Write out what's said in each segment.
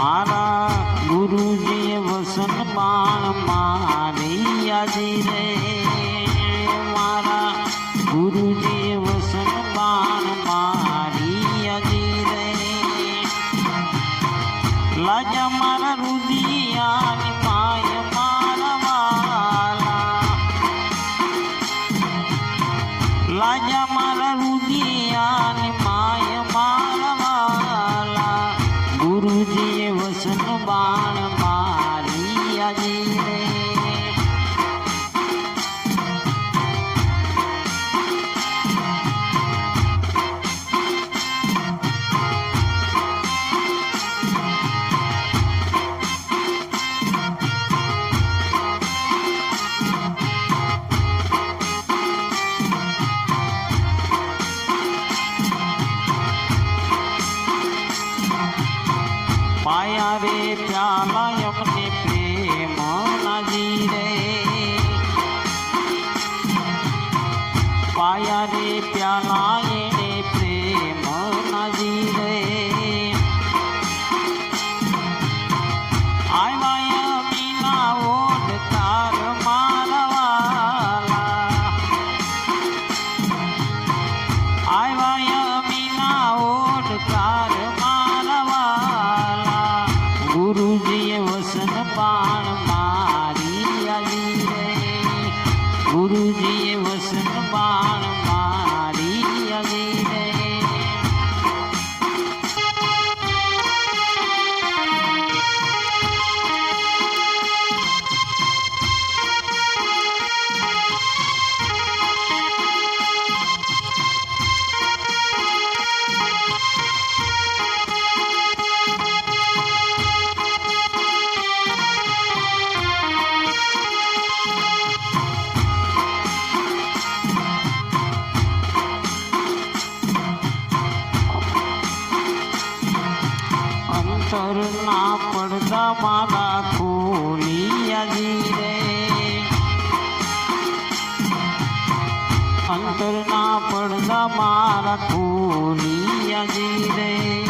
મારા ગુરુજી વસન બાણ મારી આજે રે. મારા ગુરુજી વસન બાણ મારી આજે રે. લાજા મારા રુદિયા நாயே અંતરના પડદા મારા ખોલિયા જી રે?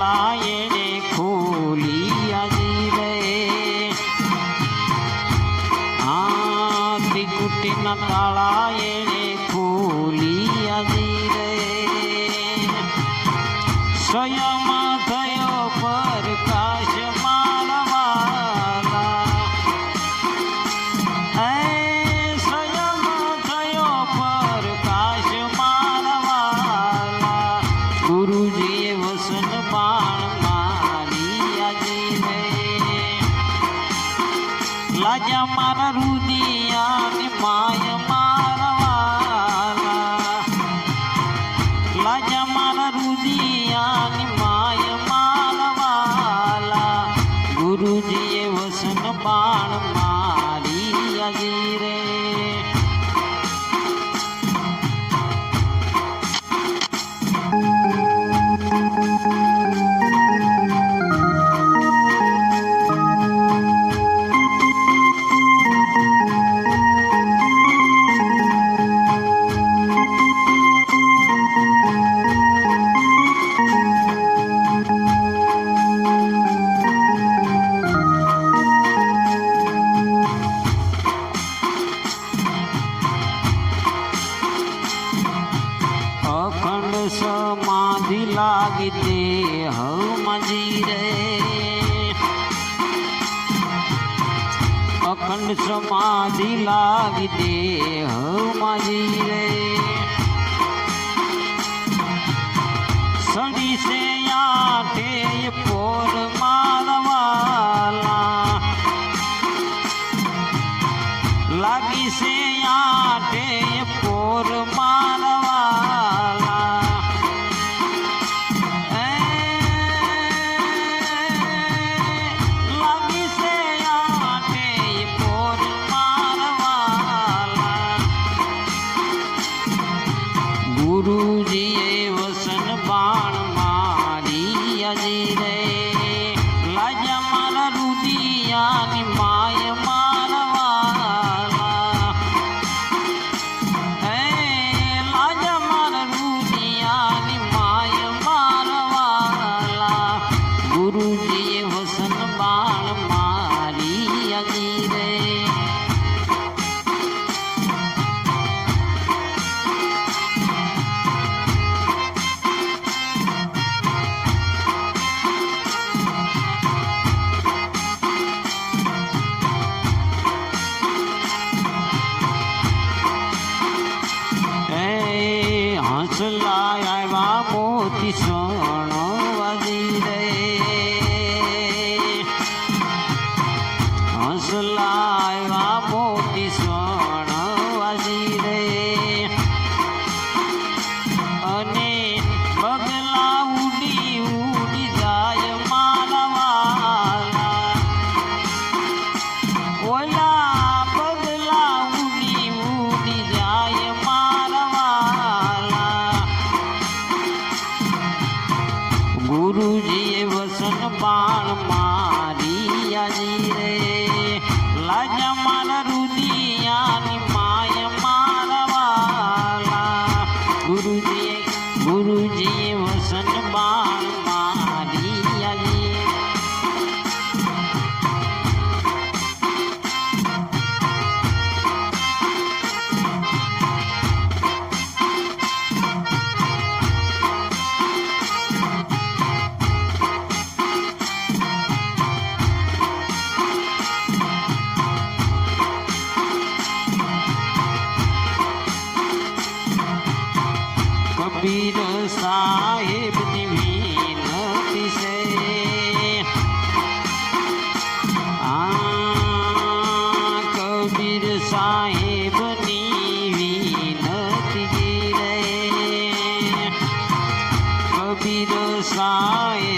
মালায় রে খুলিয়া দিবে আদি কুটি না তাড়ায় রে খুলি અખંડ સમાધિ લાવી દે હમાજી રે. સડી સે આઠે પોર મારવાલા લાગી સે આ વીર સાહેબની વિનતી છે આ કબીર સાહેબની વિનતી રે કબીર સાહેબ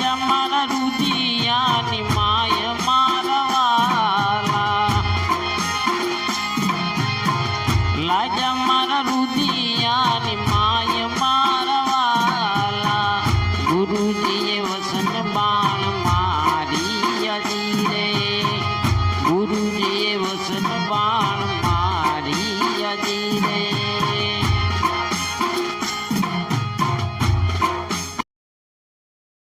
Yeah.